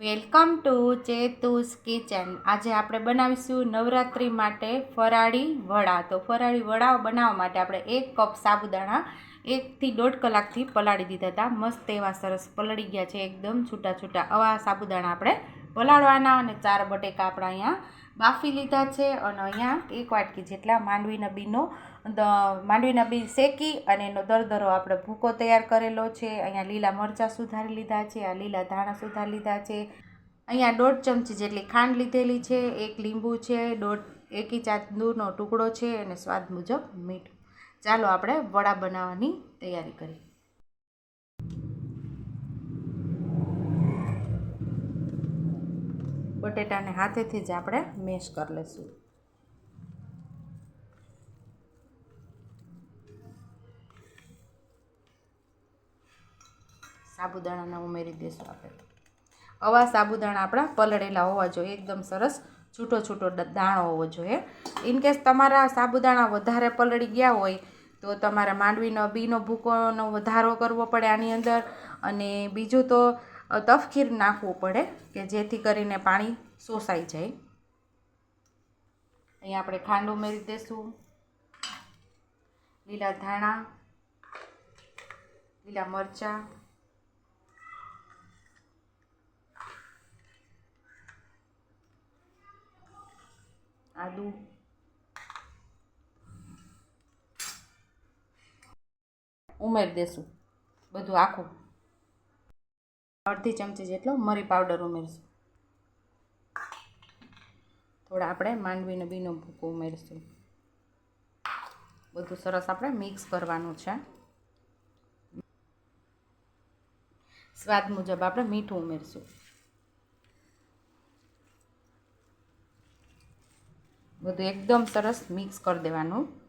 Welcome to ચેતુસ kitchen. આજે આપણે બનાવીશું નવરાત્રિ માટે ફરાળી વડા. તો ફરાળી વડા બનાવવા માટે આપણે એક કપ સાબુદાણા, એકથી દોઢ કલાકથી પલાળી દીધા હતા. મસ્ત એવા સરસ પલળી ગયા છે, એકદમ છૂટા છૂટા આવા સાબુદાણા આપણે પલાળવાના અને ચાર બટેકા આપણા અહીંયા બાફી લીધા છે અને અહીંયા એક વાટકી જેટલા માંડવીના બીનો માંડવીના બી શેકી અને એનો દરદરો આપણે ભૂકો તૈયાર કરેલો છે. અહીંયા લીલા મરચાં સુધારી લીધા છે, આ લીલા ધાણા સુધારી લીધા છે. અહીંયા દોઢ ચમચી જેટલી ખાંડ લીધેલી છે, એક લીંબુ છે, દોઢ, એકી ઇંચ આદુનો ટુકડો છે અને સ્વાદ મુજબ મીઠું. ચાલો આપણે વડા બનાવવાની તૈયારી કરીએ. બટેટાને હાથેથી જ આપણે મેશ કરી લઈશું. સાબુદાણાને ઉમેરી દઈશું આપણે. આવા સાબુદાણા આપણા પલળેલા હોવા જોઈએ, એકદમ સરસ છૂટો છૂટો દાણો હોવો જોઈએ. ઇનકેસ તમારા સાબુદાણા વધારે પલળી ગયા હોય, તો તમારે માંડવીનો, બીનો ભૂકોનો વધારો કરવો પડે આની અંદર. અને બીજું તો તફખીર નાખવું પડે કે જેથી કરીને પાણી શોષાઈ જાય. અહીંયા આપણે ખાંડ ઉમેરી દઈશું લીલા ધાણા, લીલા મરચાં. આદુ. ઉમેરી દેશું. બધું આખું. અડધી ચમચી જેટલો મરી પાવડર ઉમેરશું. થોડા આપણે માંડવીનો બીનો ભૂકો ઉમેરશું. બધું સરસ આપણે મિક્સ કરવાનું છે. સ્વાદ મુજબ આપણે મીઠું ઉમેરશું. બધું એકદમ સરસ મિક્સ કરી દેવાનું.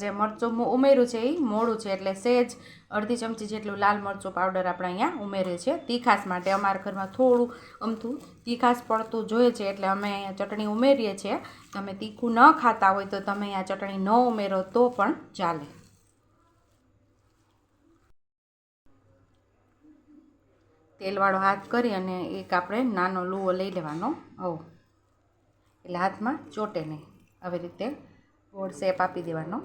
જે મરચું ઉમેર્યું છે એ મોડું છે એટલે સહેજ અડધી ચમચી જેટલું લાલ મરચું પાવડર આપણે અહીંયા ઉમેરે છે તીખાસ માટે અમારા ઘરમાં થોડું અમથું તીખાસ પડતું જોઈએ છે એટલે અમે અહીંયા ચટણી ઉમેરીએ છીએ. તમે તીખું ન ખાતા હોય તો તમે અહીંયા ચટણી ન ઉમેરો તો પણ ચાલે. તેલવાળો હાથ કરી અને એક આપણે નાનો લૂવો લઈ લેવાનો. આવો એટલે હાથમાં ચોટે નહીં. આવી રીતે ગોળ શેપ આપી દેવાનો.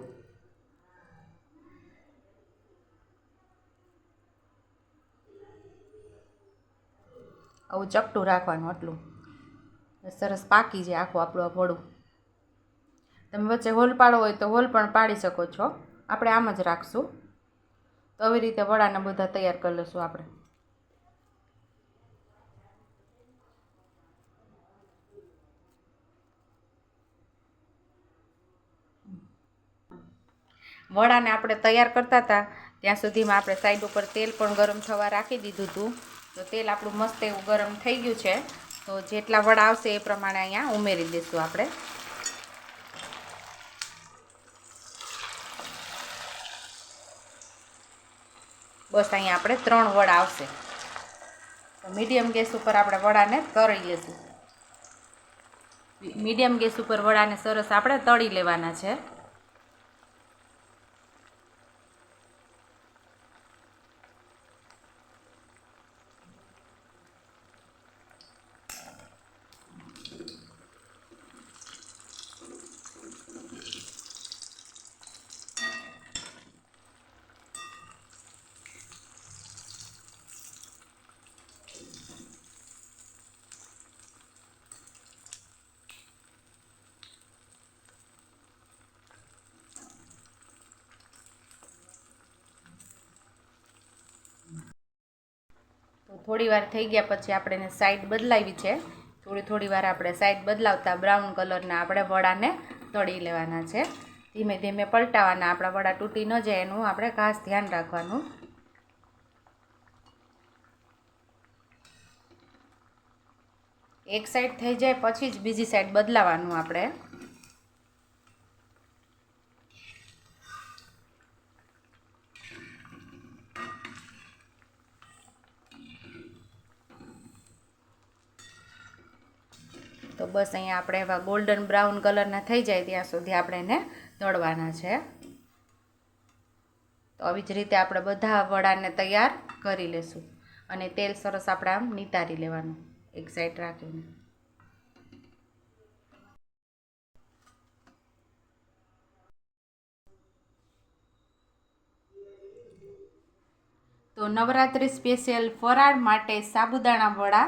આવું ચપટું રાખવાનું આટલું. સરસ પાકી જાય આખું આપણું આ ભોળું. તમે વચ્ચે હોલ પાડો હોય તો હોલ પણ પાડી શકો છો. આપણે આમ જ રાખશું. તો આવી રીતે વડાને બધા તૈયાર કરી લઈશું આપણે. વડાને આપણે તૈયાર કરતા હતા. ત્યાં સુધીમાં આપણે સાઈડ ઉપર તેલ પણ ગરમ થવા રાખી દીધું હતું. તો તેલ આપણું મસ્ત એવું ગરમ થઈ ગયું છે. તો જેટલા વડા આવશે એ પ્રમાણે અહીંયા ઉમેરી દઈશું આપણે. બસ અહીંયા આપણે ત્રણ વડા આવશે. તો મીડિયમ ગેસ ઉપર આપણે વડાને તળી લેશું. મીડિયમ ગેસ ઉપર વડાને સરસ આપણે તળી લેવાના છે. થોડી વાર થઈ ગયા પછી આપણે એને સાઈડ બદલાવી છે. થોડી થોડી વાર આપણે સાઈડ બદલાવતા બ્રાઉન કલરના આપણે વડાને તળી લેવાના છે. ધીમે ધીમે પલટાવાના, આપણા વડા તૂટી ન જાય એનું આપણે ખાસ ધ્યાન રાખવાનું. એક સાઈડ થઈ જાય, પછી જ બીજી સાઈડ બદલાવાનું આપણે. તો બસ અહીંયા આપણે એવા ગોલ્ડન બ્રાઉન કલરના થઈ જાય ત્યાં સુધી આપણે એને તળવાના છે. તો આવી જ રીતે આપણે બધા વડાને તૈયાર કરી લેશું. અને તેલ સરસ આપણે આમ નિતારી લેવાનું, એક સાઈડ રાખીને. તો નવરાત્રિ સ્પેશિયલ ફરાળ માટે સાબુદાણા વડા